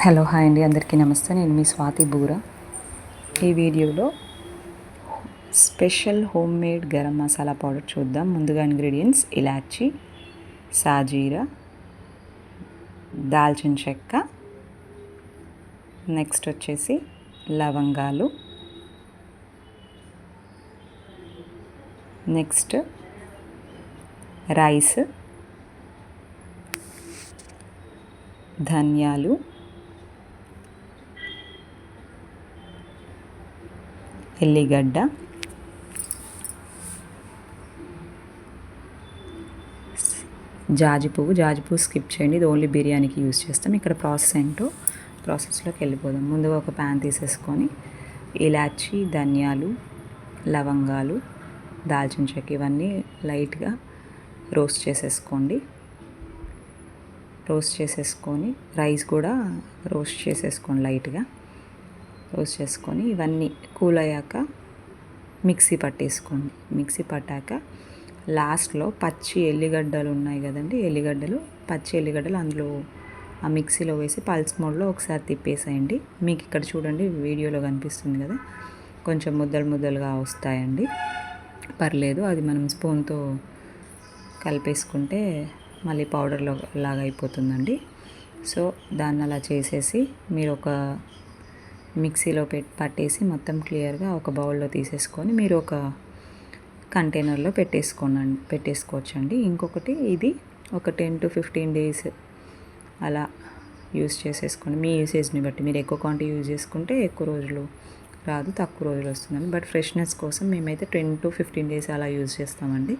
Hello hi అండి. అందరికీ నమస్తే. నేను మీ స్వాతి బూరా. ఈ వీడియోలో special home made garam masala powder చూద్దాం. ముందుగా ఇంగ్రీడియంట్స్ ఇలాచి సాజీరా దాల్చిన చెక్క నెక్స్ట్ వచ్చేసి లవంగాలు నెక్స్ట్ రైస్ ధనియాలు ఎల్లిగడ్డ. జాజి పువ్వు జాజి పువ్వు స్కిప్ చేయండి. ఇది ఓన్లీ బిర్యానీకి యూజ్ చేస్తాం. ఇక్కడ ప్రాసెస్ ఏంటో ప్రాసెస్లోకి వెళ్ళిపోదాం. ముందుగా ఒక ప్యాన్ తీసేసుకొని ఇలాచి ధనియాలు లవంగాలు దాల్చిన చెక్క ఇవన్నీ లైట్గా రోస్ట్ చేసేసుకోండి. రోస్ట్ చేసేసుకొని రైస్ కూడా రోస్ట్ చేసేసుకోండి లైట్గా రోస్ట్ చేసుకొని ఇవన్నీ కూల్ అయ్యాక మిక్సీ పట్టేసుకోండి. మిక్సీ పట్టాక లాస్ట్లో పచ్చి ఎల్లిగడ్డలు ఉన్నాయి కదండి ఎల్లిగడ్డలు. పచ్చి ఎల్లిగడ్డలు అందులో ఆ మిక్సీలో వేసి పల్స్ మోడ్లో ఒకసారి తిప్పేసేయండి. మీకు ఇక్కడ చూడండి వీడియోలో కనిపిస్తుంది కదా. కొంచెం ముద్దలు ముద్దలుగా వస్తాయండి. పర్లేదు అది మనం స్పూన్తో కలిపేసుకుంటే మళ్ళీ పౌడర్లో లాగా అయిపోతుందండి సో దాన్ని అలా చేసేసి మీరు ఒక మిక్సీలో పెట్టి పట్టేసి మొత్తం క్లియర్గా ఒక బౌల్లో తీసేసుకొని మీరు ఒక కంటైనర్లో పెట్టేసుకోనండి పెట్టేసుకోవచ్చండి. ఇంకొకటి ఇది ఒక టెన్ టు ఫిఫ్టీన్ డేస్ అలా యూస్ చేసేసుకోండి. మీ యూసేజ్ని బట్టి. మీరు ఎక్కువ క్వాంటిటీ యూజ్ చేసుకుంటే ఎక్కువ రోజులు రాదు తక్కువ రోజులు వస్తుందండి. బట్ ఫ్రెష్నెస్ కోసం మేమైతే టెన్ టు ఫిఫ్టీన్ డేస్ అలా యూజ్ చేస్తామండి.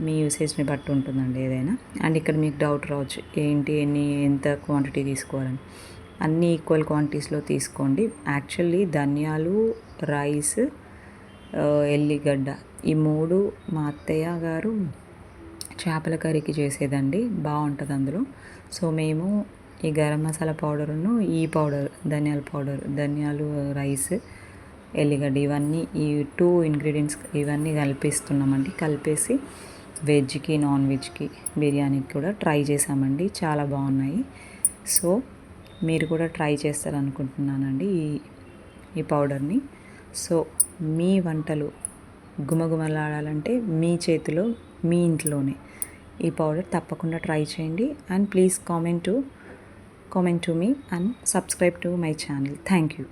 మీ యూసేజ్ని బట్టి ఉంటుందండి ఏదైనా. అండ్ ఇక్కడ మీకు డౌట్ రావచ్చు ఏంటి ఎన్ని ఎంత క్వాంటిటీ తీసుకోవాలని. అన్ని ఈక్వల్ క్వాంటిటీస్లో తీసుకోండి. యాక్చువల్లీ ధనియాలు రైస్ ఎల్లిగడ్డ ఈ మూడు మా అత్తయ్య గారు చేపల కర్రీకి చేసేదండి. బాగుంటుంది అందులో. సో మేము ఈ గరం మసాలా పౌడర్ను ఈ పౌడర్ ధనియాల పౌడర్ ధనియాలు రైస్ ఎల్లిగడ్డ ఇవన్నీ ఈ టూ ఇంగ్రీడియంట్స్ ఇవన్నీ కలిపిస్తున్నామండి. కలిపేసి వెజ్కి నాన్ వెజ్కి బిర్యానీకి కూడా ట్రై చేసామండి చాలా బాగున్నాయి. సో మీరు కూడా ట్రై చేస్తారనుకుంటున్నానండి ఈ ఈ పౌడర్ని. సో మీ వంటలు గుమగుమలాడాలంటే మీ చేతిలో మీ ఇంట్లోనే ఈ పౌడర్ తప్పకుండా ట్రై చేయండి. And please comment to comment to me and subscribe to my channel. Thank you.